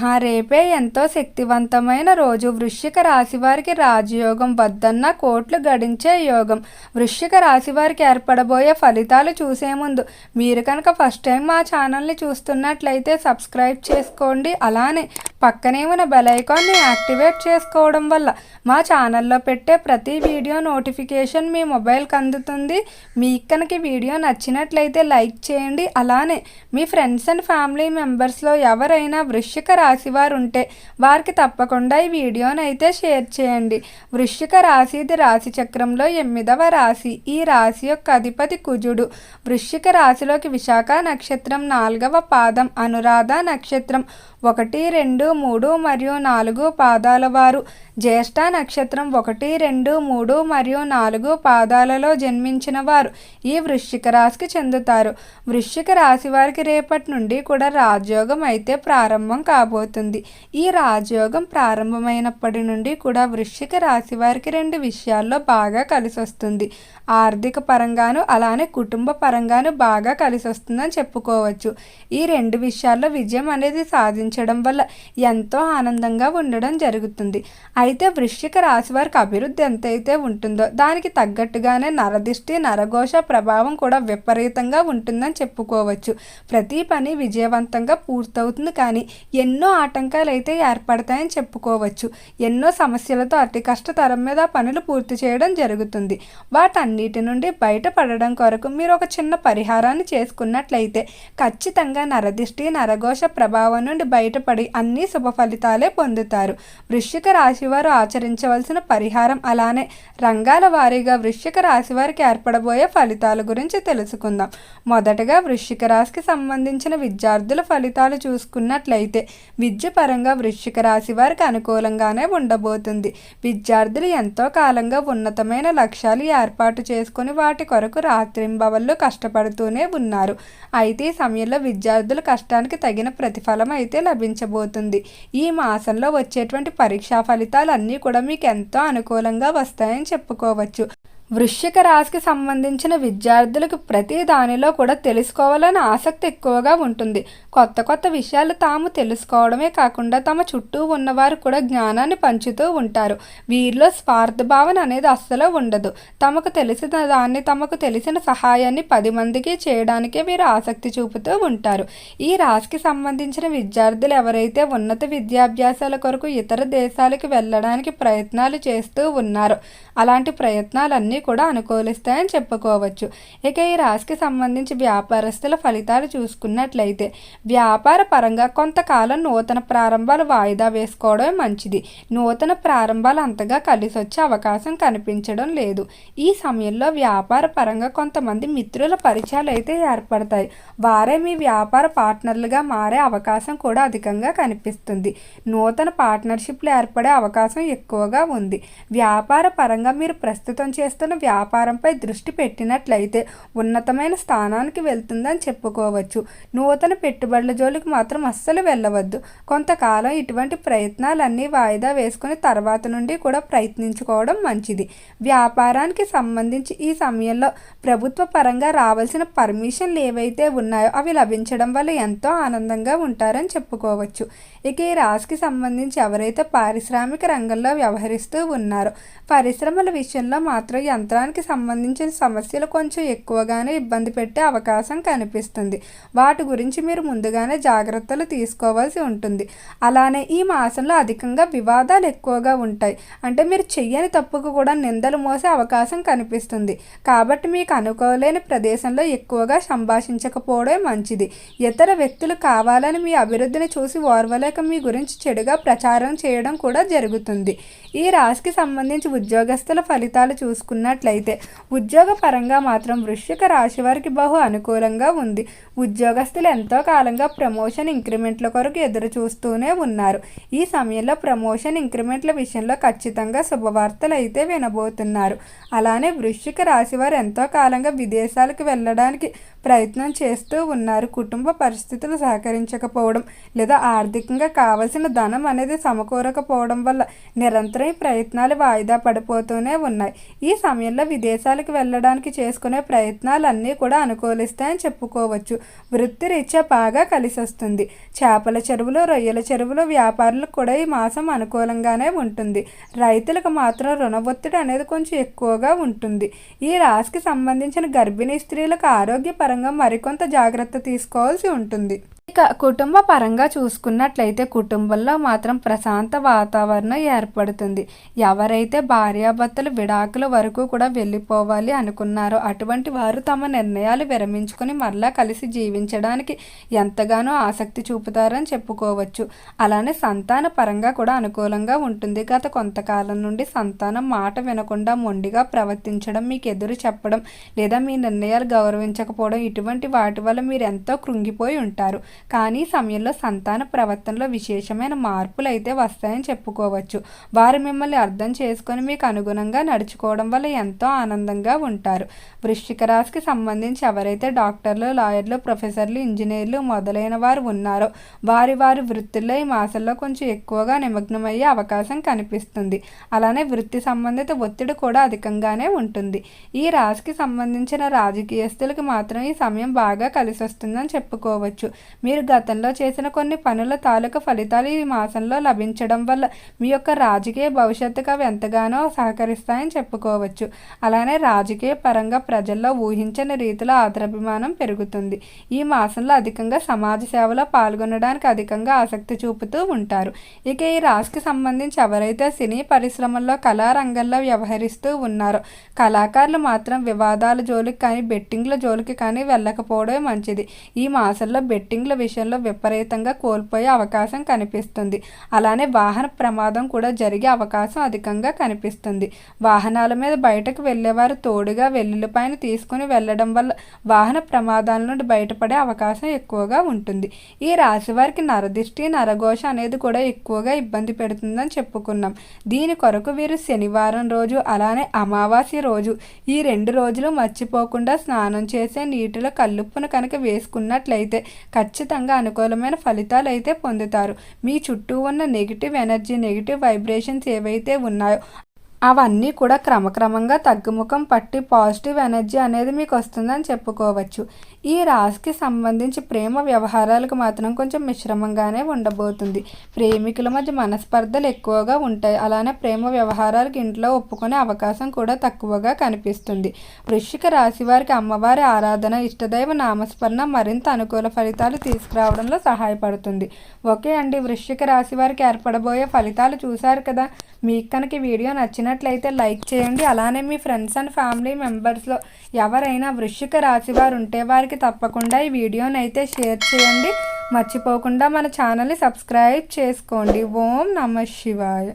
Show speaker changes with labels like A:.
A: ఆ రేపే ఎంతో శక్తివంతమైన రోజు. వృశ్చిక రాశి వారికి రాజయోగం వద్దన్న కోట్లు గడించే యోగం. వృశ్చిక రాశి వారికి ఏర్పడబోయే ఫలితాలు చూసే ముందు మీరు కనుక ఫస్ట్ టైం మా ఛానల్ని చూస్తున్నట్లయితే సబ్స్క్రైబ్ చేసుకోండి. అలానే పక్కనే ఉన్న బెల్ ఐకాన్ని యాక్టివేట్ చేసుకోవడం వల్ల మా ఛానల్లో పెట్టే ప్రతి వీడియో నోటిఫికేషన్ మీ మొబైల్కి అందుతుంది. మీకు కనుక వీడియో నచ్చినట్లయితే లైక్ చేయండి. అలానే మీ ఫ్రెండ్స్ అండ్ ఫ్యామిలీ మెంబర్స్లో ఎవరైనా వృశ్చిక రాశి వారు ఉంటే వారికి తప్పకుండా ఈ వీడియోని అయితే షేర్ చేయండి. వృశ్చిక రాశి ఇది రాశి చక్రంలో ఎనిమిదవ రాశి. ఈ రాశి యొక్క అధిపతి కుజుడు. వృశ్చిక రాశిలోకి విశాఖ నక్షత్రం నాలుగవ పాదం. అనురాధ నక్షత్రం ఒకటి రెండు మూడు మరియు నాలుగు పాదాల వారు. జ్యేష్ఠ నక్షత్రం ఒకటి రెండు మూడు మరియు నాలుగు పాదాలలో జన్మించిన వారు. ఈ వృశ్చిక రాశికి చెందుతారు. వృశ్చిక రాశి వారికి రేపటి నుండి కూడా రాజయోగం అయితే ప్రారంభం కాబోతుంది. ఈ రాజయోగం ప్రారంభమైనప్పటి నుండి కూడా వృశ్చిక రాశి వారికి రెండు విషయాల్లో బాగా కలిసి వస్తుంది ఆర్థిక పరంగాను అలానే కుటుంబ పరంగాను బాగా కలిసి వస్తుందని చెప్పుకోవచ్చు. ఈ రెండు విషయాల్లో విజయం అనేది సాధించడం వల్ల ఎంతో ఆనందంగా ఉండడం జరుగుతుంది. అయితే వృశ్చిక రాశి వారికి అభివృద్ధి ఎంతైతే ఉంటుందో దానికి తగ్గట్టుగానే నరదిష్టి నరఘోష ప్రభావం కూడా విపరీతంగా ఉంటుందని చెప్పుకోవచ్చు. ప్రతి పని విజయవంతంగా పూర్తవుతుంది కానీ ఎన్నో ఆటంకాలు అయితే ఏర్పడతాయని చెప్పుకోవచ్చు. ఎన్నో సమస్యలతో అతి కష్టతరం మీద పనులు పూర్తి చేయడం జరుగుతుంది. వాటన్నిటి నుండి బయటపడడం కొరకు మీరు ఒక చిన్న పరిహారాన్ని చేసుకున్నట్లయితే ఖచ్చితంగా నరదిష్టి నరఘోష ప్రభావం నుండి బయటపడి అన్ని శుభ ఫలితాలే పొందుతారు. వృశ్చిక రాశి వారు ఆచరించవలసిన పరిహారం అలానే రంగాల వారీగా వృశ్చిక రాశి వారికి ఏర్పడబోయే ఫలితాల గురించి తెలుసుకుందాం. మొదటగా వృశ్చిక రాశికి సంబంధించిన విద్యార్థుల ఫలితాలు చూసుకున్నట్లయితే విద్య పరంగా వృశ్చిక రాశి వారికి అనుకూలంగానే ఉండబోతుంది. విద్యార్థులు ఎంతో కాలంగా ఉన్నతమైన లక్ష్యాలు ఏర్పాటు చేసుకుని వాటి కొరకు రాత్రింబవళ్ళు కష్టపడుతూనే ఉన్నారు. అయితే ఈ సమయంలో విద్యార్థుల కష్టానికి తగిన ప్రతిఫలం అయితే లభించబోతుంది. ఈ మాసంలో వచ్చేటువంటి పరీక్షా ఫలితాలు అన్నీ కూడా మీకు ఎంతో అనుకూలంగా వస్తాయని చెప్పుకోవచ్చు. వృశ్చిక రాశికి సంబంధించిన విద్యార్థులకు ప్రతి దానిలో కూడా తెలుసుకోవాలని ఆసక్తి ఎక్కువగా ఉంటుంది. కొత్త కొత్త విషయాలు తాము తెలుసుకోవడమే కాకుండా తమ చుట్టూ ఉన్నవారు కూడా జ్ఞానాన్ని పంచుతూ ఉంటారు. వీరిలో స్వార్థ భావన అనేది అస్సలు ఉండదు. తమకు తెలిసిన దాన్ని తమకు తెలిసిన సహాయాన్ని పది మందికి చేయడానికే వీరు ఆసక్తి చూపుతూ ఉంటారు. ఈ రాశికి సంబంధించిన విద్యార్థులు ఎవరైతే ఉన్నత విద్యాభ్యాసాల కొరకు ఇతర దేశాలకు వెళ్ళడానికి ప్రయత్నాలు చేస్తూ ఉన్నారో అలాంటి ప్రయత్నాలన్నీ కూడా అనుకూలిస్తాయని చెప్పుకోవచ్చు. ఇక ఈ రాశికి సంబంధించి వ్యాపారస్తుల ఫలితాలు చూసుకున్నట్లయితే వ్యాపార పరంగా కొంతకాలం నూతన ప్రారంభాలు వాయిదా వేసుకోవడమే మంచిది. నూతన ప్రారంభాలు అంతగా కలిసి వచ్చే అవకాశం కనిపించడం లేదు. ఈ సమయంలో వ్యాపార పరంగా కొంతమంది మిత్రుల పరిచయాలు అయితే ఏర్పడతాయి. వారే మీ వ్యాపార పార్ట్నర్లుగా మారే అవకాశం కూడా అధికంగా కనిపిస్తుంది. నూతన పార్ట్నర్షిప్లు ఏర్పడే అవకాశం ఎక్కువగా ఉంది. వ్యాపార పరంగా మీరు ప్రస్తుతం చేస్తున్న వ్యాపారంపై దృష్టి పెట్టినట్లయితే ఉన్నతమైన స్థానానికి వెళ్తుందని చెప్పుకోవచ్చు. నూతన పెట్టుబడుల జోలికి మాత్రం అస్సలు వెళ్ళవద్దు. కొంతకాలం ఇటువంటి ప్రయత్నాలన్నీ వాయిదా వేసుకుని తర్వాత నుండి కూడా ప్రయత్నించుకోవడం మంచిది. వ్యాపారానికి సంబంధించి ఈ సమయంలో ప్రభుత్వ పరంగా రావాల్సిన పర్మిషన్లు ఏవైతే ఉన్నాయో అవి లభించడం వల్ల ఎంతో ఆనందంగా ఉంటారని చెప్పుకోవచ్చు. ఇక ఈ రాశికి సంబంధించి ఎవరైతే పారిశ్రామిక రంగంలో వ్యవహరిస్తూ ఉన్నారో పరిశ్రమల విషయంలో మాత్రం యంత్రానికి సంబంధించిన సమస్యలు కొంచెం ఎక్కువగానే ఇబ్బంది పెట్టే అవకాశం కనిపిస్తుంది. వాటి గురించి మీరు ముందుగానే జాగ్రత్తలు తీసుకోవాల్సి ఉంటుంది. అలానే ఈ మాసంలో అధికంగా వివాదాలు ఎక్కువగా ఉంటాయి. అంటే మీరు చెయ్యని తప్పుకు కూడా నిందలు మోసే అవకాశం కనిపిస్తుంది. కాబట్టి మీకు అనుకోలేని ప్రదేశంలో ఎక్కువగా సంభాషించకపోవడమే మంచిది. ఇతర వ్యక్తులు కావాలని మీ అభివృద్ధిని చూసి ఓర్వలేక మీ గురించి చెడుగా ప్రచారం చేయడం కూడా జరుగుతుంది. ఈ రాశికి సంబంధించి ఉద్యోగస్తుల ఫలితాలు చూసుకున్న చూసుకున్నట్లయితే ఉద్యోగ పరంగా మాత్రం వృశ్చిక రాశి వారికి బహు అనుకూలంగా ఉంది. ఉద్యోగస్తులు ఎంతో కాలంగా ప్రమోషన్ ఇంక్రిమెంట్ల కొరకు ఎదురు చూస్తూనే ఉన్నారు. ఈ సమయంలో ప్రమోషన్ ఇంక్రిమెంట్ల విషయంలో ఖచ్చితంగా శుభవార్తలు అయితే వినబోతున్నారు. అలానే వృశ్చిక రాశి వారు ఎంతో కాలంగా విదేశాలకు వెళ్ళడానికి ప్రయత్నం చేస్తూ ఉన్నారు. కుటుంబ పరిస్థితులు సహకరించకపోవడం లేదా ఆర్థికంగా కావలసిన ధనం అనేది సమకూరకపోవడం వల్ల నిరంతరం ప్రయత్నాలు వాయిదా పడిపోతూనే ఉన్నాయి. ఈ సమయం సమయంలో విదేశాలకు వెళ్ళడానికి చేసుకునే ప్రయత్నాలన్నీ కూడా అనుకూలిస్తాయని చెప్పుకోవచ్చు. వృత్తి రీత్యా బాగా కలిసొస్తుంది. చేపల చెరువులు రొయ్యల చెరువులు వ్యాపారులకు కూడా ఈ మాసం అనుకూలంగానే ఉంటుంది. రైతులకు మాత్రం రుణ ఒత్తిడి అనేది కొంచెం ఎక్కువగా ఉంటుంది. ఈ రాశికి సంబంధించిన గర్భిణీ స్త్రీలకు ఆరోగ్యపరంగా మరికొంత జాగ్రత్త తీసుకోవాల్సి ఉంటుంది. ఇక కుటుంబ పరంగా చూసుకున్నట్లయితే కుటుంబంలో మాత్రం ప్రశాంత వాతావరణం ఏర్పడుతుంది. ఎవరైతే భార్యాభర్తలు విడాకుల వరకు కూడా వెళ్ళిపోవాలి అనుకున్నారో అటువంటి వారు తమ నిర్ణయాలు విరమించుకొని మరలా కలిసి జీవించడానికి ఎంతగానో ఆసక్తి చూపుతారని చెప్పుకోవచ్చు. అలానే సంతాన పరంగా కూడా అనుకూలంగా ఉంటుంది. గత కొంతకాలం నుండి సంతానం మాట వినకుండా మొండిగా ప్రవర్తించడం మీకు ఎదురు చెప్పడం లేదా మీ నిర్ణయాలు గౌరవించకపోవడం ఇటువంటి వాటి వల్ల మీరు ఎంతో కృంగిపోయి ఉంటారు. కానీ ఈ సమయంలో సంతాన ప్రవర్తనలో విశేషమైన మార్పులు అయితే వస్తాయని చెప్పుకోవచ్చు. వారు మిమ్మల్ని అర్థం చేసుకొని మీకు అనుగుణంగా నడుచుకోవడం వల్ల ఎంతో ఆనందంగా ఉంటారు. వృశ్చిక రాశికి సంబంధించి ఎవరైతే డాక్టర్లు లాయర్లు ప్రొఫెసర్లు ఇంజనీర్లు మొదలైన వారు ఉన్నారో వారి వారి వృత్తుల్లో ఈ మాసంలో కొంచెం ఎక్కువగా నిమగ్నమయ్యే అవకాశం కనిపిస్తుంది. అలానే వృత్తి సంబంధిత ఒత్తిడి కూడా అధికంగానే ఉంటుంది. ఈ రాశికి సంబంధించిన రాజకీయస్తులకు మాత్రం ఈ సమయం బాగా కలిసి వస్తుందని చెప్పుకోవచ్చు. మీరు మీరు గతంలో చేసిన కొన్ని పనుల తాలూకా ఫలితాలు ఈ మాసంలో లభించడం వల్ల మీ యొక్క రాజకీయ భవిష్యత్తుకు అవి ఎంతగానో సహకరిస్తాయని చెప్పుకోవచ్చు. అలానే రాజకీయ పరంగా ప్రజల్లో ఊహించని రీతిలో ఆదరాభిమానం పెరుగుతుంది. ఈ మాసంలో అధికంగా సమాజ సేవలో పాల్గొనడానికి అధికంగా ఆసక్తి చూపుతూ ఉంటారు. ఇక ఈ రాశికి సంబంధించి ఎవరైతే సినీ పరిశ్రమల్లో కళారంగంలో వ్యవహరిస్తూ ఉన్నారో కళాకారులు మాత్రం వివాదాల జోలికి కానీ బెట్టింగ్ల జోలికి కానీ వెళ్ళకపోవడమే మంచిది. ఈ మాసంలో బెట్టింగ్ల విషయంలో విపరీతంగా కోల్పోయే అవకాశం కనిపిస్తుంది. అలానే వాహన ప్రమాదం కూడా జరిగే అవకాశం అధికంగా కనిపిస్తుంది. వాహనాల మీద బయటకు వెళ్ళేవారు తోడుగా వెల్లుల్లిపైన తీసుకుని వెళ్ళడం వల్ల వాహన ప్రమాదాల నుండి బయటపడే అవకాశం ఎక్కువగా ఉంటుంది. ఈ రాశి వారికి నరదిష్టి నరఘోష అనేది కూడా ఎక్కువగా ఇబ్బంది పెడుతుందని చెప్పుకున్నాం. దీని కొరకు వీరు శనివారం రోజు అలానే అమావాస్య రోజు ఈ రెండు రోజులు మర్చిపోకుండా స్నానం చేసే నీటిలో కల్లుప్పును కనుక వేసుకున్నట్లయితే ఖచ్చితంగా అనుకూలమైన ఫలితాలు అయితే పొందుతారు. మీ చుట్టూ ఉన్న నెగిటివ్ ఎనర్జీ నెగిటివ్ వైబ్రేషన్స్ ఏవైతే ఉన్నాయో అవన్నీ కూడా క్రమక్రమంగా తగ్గుముఖం పట్టి పాజిటివ్ ఎనర్జీ అనేది మీకు వస్తుందని చెప్పుకోవచ్చు. ఈ రాశికి సంబంధించి ప్రేమ వ్యవహారాలకు మాత్రం కొంచెం మిశ్రమంగానే ఉండబోతుంది. ప్రేమికుల మధ్య మనస్పర్ధలు ఎక్కువగా ఉంటాయి. అలానే ప్రేమ వ్యవహారాలకు ఇంట్లో ఒప్పుకునే అవకాశం కూడా తక్కువగా కనిపిస్తుంది. వృశ్చిక రాశి వారికి అమ్మవారి ఆరాధన ఇష్టదైవ నామస్మరణ మరింత అనుకూల ఫలితాలు తీసుకురావడంలో సహాయపడుతుంది. ఓకే అండి వృశ్చిక రాశి వారికి ఏర్పడబోయే ఫలితాలు చూశారు కదా? మీకు కనుక వీడియో నచ్చినట్లయితే లైక్ చేయండి. అలానే మీ ఫ్రెండ్స్ అండ్ ఫ్యామిలీ మెంబర్స్లో ఎవరైనా వృశ్చిక రాశి వారు ఉంటే వారికి తప్పకుండా ఈ వీడియోని అయితే షేర్ చేయండి. మర్చిపోకుండా మన ఛానల్ని సబ్స్క్రైబ్ చేసుకోండి. ఓం నమ శివాయ.